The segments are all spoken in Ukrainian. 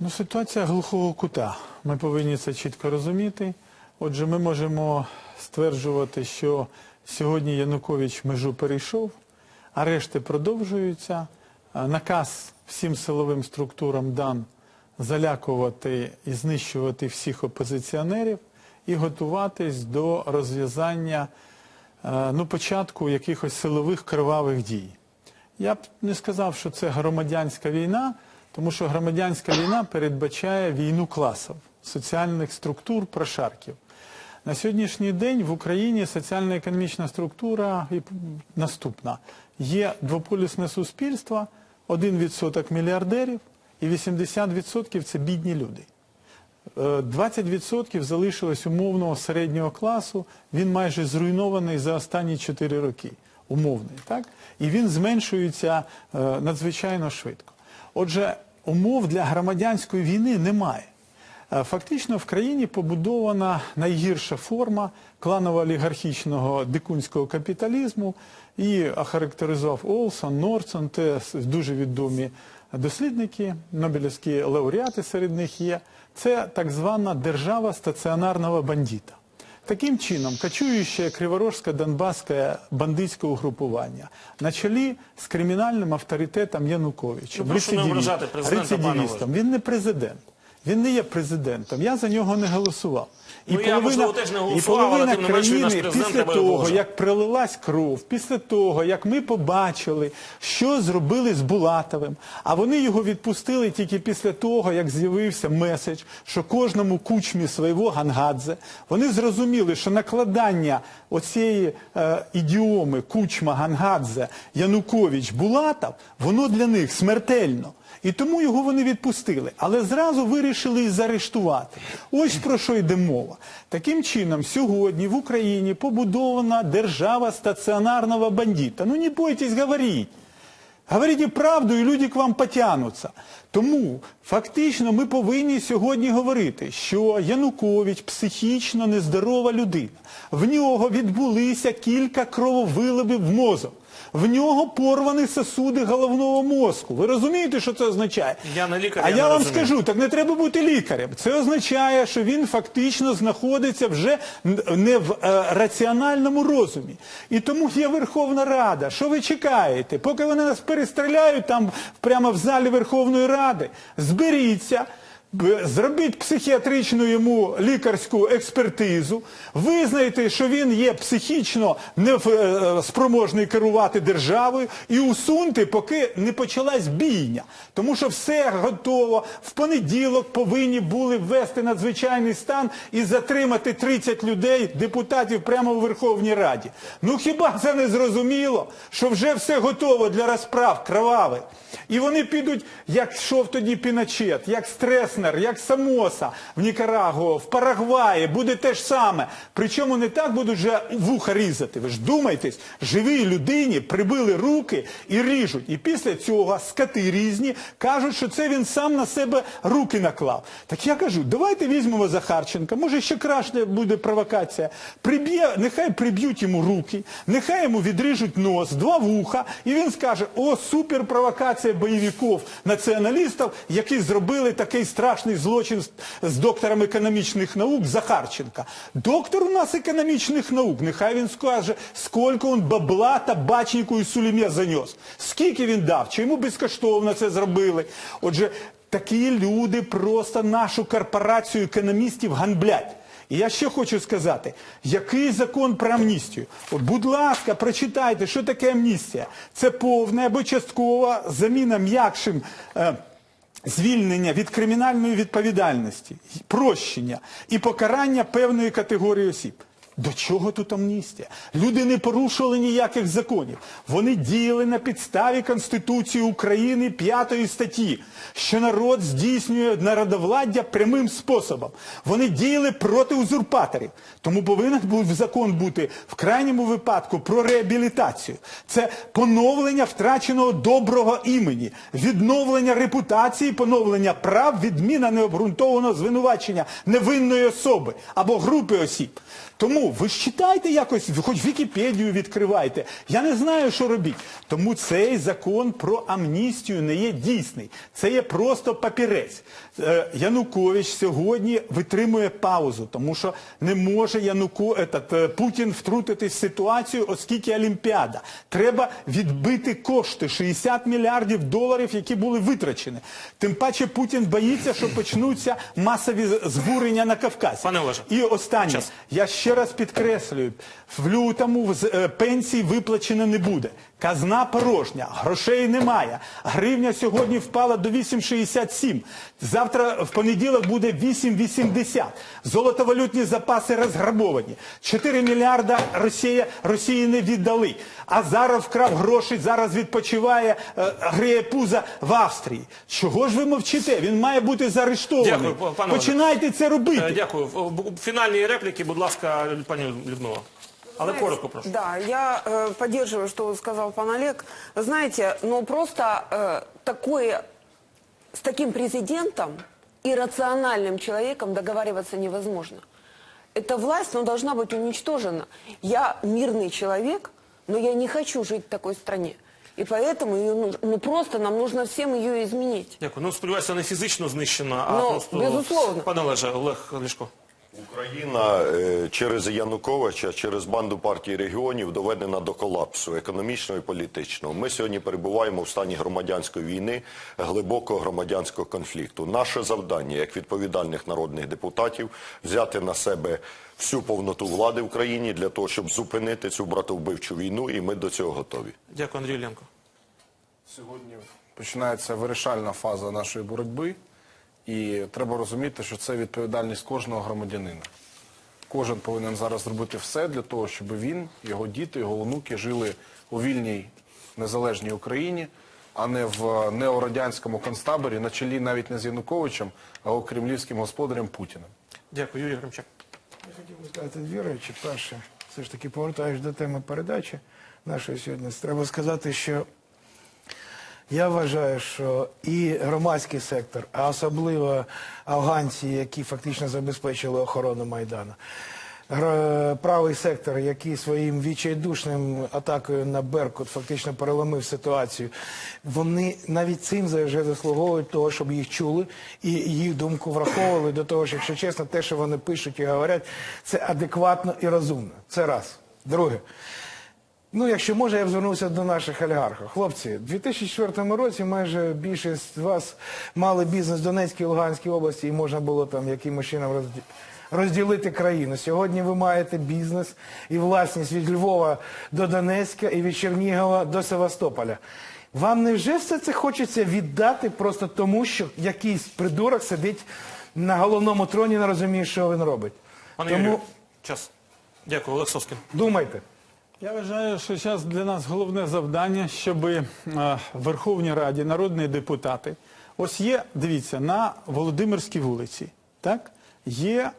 Ну, ситуація глухого кута. Ми повинні це чітко розуміти. Отже, ми можемо стверджувати, що сьогодні Янукович межу перейшов, арешти продовжуються. Наказ всім силовим структурам дан залякувати і знищувати всіх опозиціонерів і готуватись до розв'язання ну, початку якихось силових кривавих дій. Я б не сказав, що це громадянська війна, тому що громадянська війна передбачає війну класів, соціальних структур, прошарків. На сьогоднішній день в Україні соціально-економічна структура наступна. Є двополюсне суспільство, 1% мільярдерів і 80% це бідні люди. Е, 20% залишилось умовного середнього класу, він майже зруйнований за останні 4 роки. Умовний, так? І він зменшується е, надзвичайно швидко. Отже, умов для громадянської війни немає. Е, Фактично в країні побудована найгірша форма кланово-олігархічного дикунського капіталізму. І охарактеризував Олсон, Норсон, це дуже відомі дослідники, Нобелівські лауреати серед них є. Це так звана держава стаціонарного бандита. Таким чином, кочуючее криворожсько-донбасське бандитське угрупування на чолі з кримінальним авторитетом Януковича, Ну, рецидивістом. Він не президент. Він не є президентом. Я за нього не голосував. І Ну, я, можливо, теж не і голосував, половина країни після того, як пролилась кров, після того, як ми побачили, що зробили з Булатовим, а вони його відпустили тільки після того, як з'явився меседж, що кожному кучмі свого Гангадзе, вони зрозуміли, що накладання оцієї е, ідіоми кучма Гангадзе, Янукович, Булатов, воно для них смертельно. І тому його вони відпустили, але зразу вирішили заарештувати. Ось про що йде мова. Таким чином, сьогодні в Україні побудована держава стаціонарного бандита. Ну не бойтесь говорити. Говорите правду, і люди к вам потягнуться. Тому фактично ми повинні сьогодні говорити, що Янукович психічно нездорова людина. В нього відбулися кілька крововилибів в мозок. В нього порвані сосуди головного мозку. Ви розумієте, що це означає? Я не лікар, А я я, не вам розумію. скажу, так не треба бути лікарем. Це означає, що він фактично знаходиться вже не в е, раціональному розумі. І тому є Верховна Рада. Що ви чекаєте? Поки вони нас перестріляють там прямо в залі Верховної Ради, зберіться. Б- Зробіть психіатричну йому лікарську експертизу, визнайте, що він є психічно неспроможний керувати державою, і усуньте, поки не почалась бійня. Тому що все готово. В понеділок повинні були ввести надзвичайний стан і затримати 30 людей, депутатів прямо у Верховній Раді. Ну хіба це не зрозуміло, що вже все готово для розправ кровавих? І вони підуть, як йшов тоді Піночет, як Стреснер, як Самоса в Нікарагуа, в Парагваї, буде те ж саме. Причому не так будуть вже вуха різати. Ви ж думайтесь, живій людині прибили руки і ріжуть. І після цього скати різні кажуть, що це він сам на себе руки наклав. Так я кажу, давайте візьмемо Захарченка, може ще краще буде провокація. Приб'є, нехай приб'ють йому руки, нехай йому відріжуть нос, два вуха, і він скаже: о, супер провокація бойовиків, націоналістів, які зробили такий страшний злочин з, доктором економічних наук Захарченка. Доктор у нас економічних наук, нехай він скаже, скільки він бабла табачнику і сулім'я занес, скільки він дав, чи йому безкоштовно це зробили. Отже, такі люди просто нашу корпорацію економістів ганблять. І я ще хочу сказати, який закон про амністію? От, будь ласка, прочитайте, що таке амністія. Це повна або часткова заміна м'якшим. Е, Звільнення від кримінальної відповідальності, прощення і покарання певної категорії осіб. До чого тут амністія? Люди не порушували ніяких законів. Вони діяли на підставі Конституції України 5 статті, що народ здійснює народовладдя прямим способом. Вони діяли проти узурпаторів. Тому повинен був закон бути в крайньому випадку про реабілітацію. Це поновлення втраченого доброго імені, відновлення репутації, поновлення прав, відміна необґрунтованого звинувачення невинної особи або групи осіб. Тому ви ж читайте якось, хоч Вікіпедію відкривайте. Я не знаю, що робіть. Тому цей закон про амністію не є дійсний. Це є просто папірець. Е, Янукович сьогодні витримує паузу, тому що не може Януко, етат, Путін втрутитись в ситуацію, оскільки Олімпіада. Треба відбити кошти 60 мільярдів доларів, які були витрачені. Тим паче Путін боїться, що почнуться масові збурення на Кавказі. Пане Олеже, І останнє, час. я ще раз підкреслюю, в лютому е, пенсій виплачено не буде. Казна порожня, грошей немає. Гривня сьогодні впала до 8,67. Завтра в понеділок буде 8,80. Золотовалютні запаси розграбовані. 4 мільярда Росія, Росії не віддали. А зараз вкрав гроші, зараз відпочиває, е, гриє пуза в Австрії. Чого ж ви мовчите? Він має бути заарештований. Дякую, пане. Починайте це робити. Е, Дякую. Бу- Фінальні репліки, будь ласка, пані Людмила. Але Знаете, коротко прошу. Да, я э, поддерживаю, что сказал пан Олег. Вы знаете, ну просто э, такое, с таким президентом и рациональным человеком договариваться невозможно. Эта власть, ну, должна быть уничтожена. Я мирный человек, но я не хочу жить в такой стране. И поэтому ее нужно, ну просто нам нужно всем ее изменить. Дякую. Ну, сподіваюся, не фізично знищена, а Ну, просто... безусловно. Пане Олеже, Олег Ляшко. Україна е, через Януковича, через банду партій регіонів доведена до колапсу економічного і політичного. Ми сьогодні перебуваємо в стані громадянської війни, глибокого громадянського конфлікту. Наше завдання, як відповідальних народних депутатів, взяти на себе всю повноту влади в країні для того, щоб зупинити цю братовбивчу війну, і ми до цього готові. Дякую, Андрій Ленко. Сьогодні починається вирішальна фаза нашої боротьби, і треба розуміти, що це відповідальність кожного громадянина. Кожен повинен зараз зробити все для того, щоб він, його діти, його онуки жили у вільній незалежній Україні, а не в неорадянському концтаборі, на чолі навіть не з Януковичем, а у кремлівським господарем Путіним. Дякую, Юрій Гримчак. Я хотів би сказати дві речі. Перше, все ж таки повертаючись до теми передачі нашої сьогодні, треба сказати, що я вважаю, що і громадський сектор, а особливо афганці, які фактично забезпечили охорону Майдану, правий сектор, який своїм відчайдушним атакою на Беркут фактично переломив ситуацію, вони навіть цим вже заслуговують того, щоб їх чули і їх думку враховували до того, що, якщо чесно, те, що вони пишуть і говорять, це адекватно і розумно. Це раз. Друге. Ну, якщо може, я б звернувся до наших олігархів. Хлопці, у 2004 році майже більшість з вас мали бізнес в Донецькій і Луганській області, і можна було там якимось чином розділити країну. Сьогодні ви маєте бізнес і власність від Львова до Донецька і від Чернігова до Севастополя. Вам не вже все це хочеться віддати просто тому, що якийсь придурок сидить на головному троні не розуміє, що він робить. Пане тому Юрію, час. Дякую, Олег Соскін. думайте. Я вважаю, що зараз для нас головне завдання, щоб в Верховній Раді народні депутати, ось є, дивіться, на Володимирській вулиці, так, є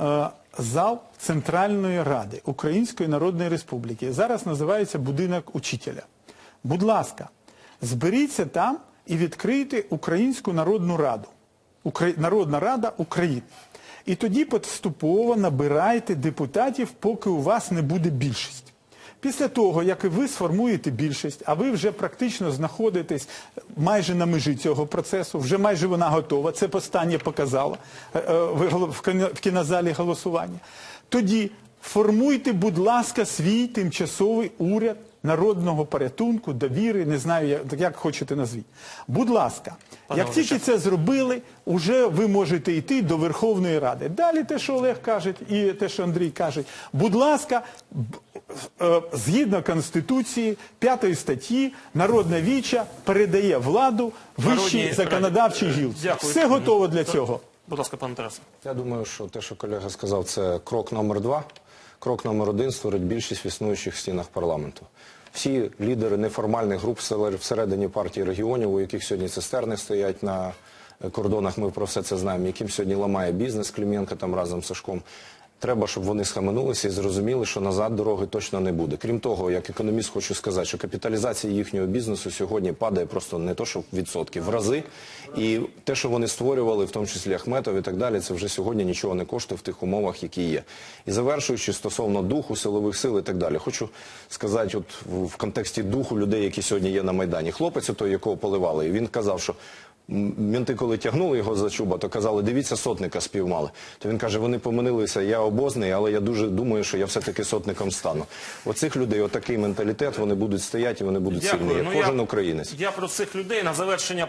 е, зал Центральної Ради Української Народної Республіки. Зараз називається будинок учителя. Будь ласка, зберіться там і відкрийте Українську Народну Раду. Укра- Народна Рада України. І тоді поступово набирайте депутатів, поки у вас не буде більшість. Після того, як ви сформуєте більшість, а ви вже практично знаходитесь майже на межі цього процесу, вже майже вона готова, це останнє показало е, е, в кінозалі голосування, тоді формуйте, будь ласка, свій тимчасовий уряд народного порятунку, довіри, не знаю, як, як хочете назвіть. Будь ласка, Пане як тільки це зробили, уже ви можете йти до Верховної Ради. Далі те, що Олег каже, і те, що Андрій каже, будь ласка, згідно Конституції, п'ятої статті, народна віча передає владу вищій законодавчій гілці. Все готово для цього. Будь ласка, пане Тарасе. Я думаю, що те, що колега сказав, це крок номер два. Крок номер один створить більшість в існуючих стінах парламенту. Всі лідери неформальних груп всередині партії регіонів, у яких сьогодні цистерни стоять на е, кордонах, ми про все це знаємо, яким сьогодні ламає бізнес Клименко там разом з Сашком. Треба, щоб вони схаменулися і зрозуміли, що назад дороги точно не буде. Крім того, як економіст хочу сказати, що капіталізація їхнього бізнесу сьогодні падає просто не то, що відсотки, в рази. І те, що вони створювали, в тому числі Ахметов і так далі, це вже сьогодні нічого не коштує в тих умовах, які є. І завершуючи стосовно духу, силових сил і так далі, хочу сказати, от в- контексті духу людей, які сьогодні є на Майдані. Хлопець, той, якого поливали, і він казав, що Мінти, коли тягнули його за чуба, то казали, дивіться, сотника спіймали. То він каже, вони помилилися, я обозний, але я дуже думаю, що я все-таки сотником стану. Оцих людей, отакий менталітет, вони будуть стояти і вони будуть сильні, Ну, кожен я- українець. Я про цих людей на завершення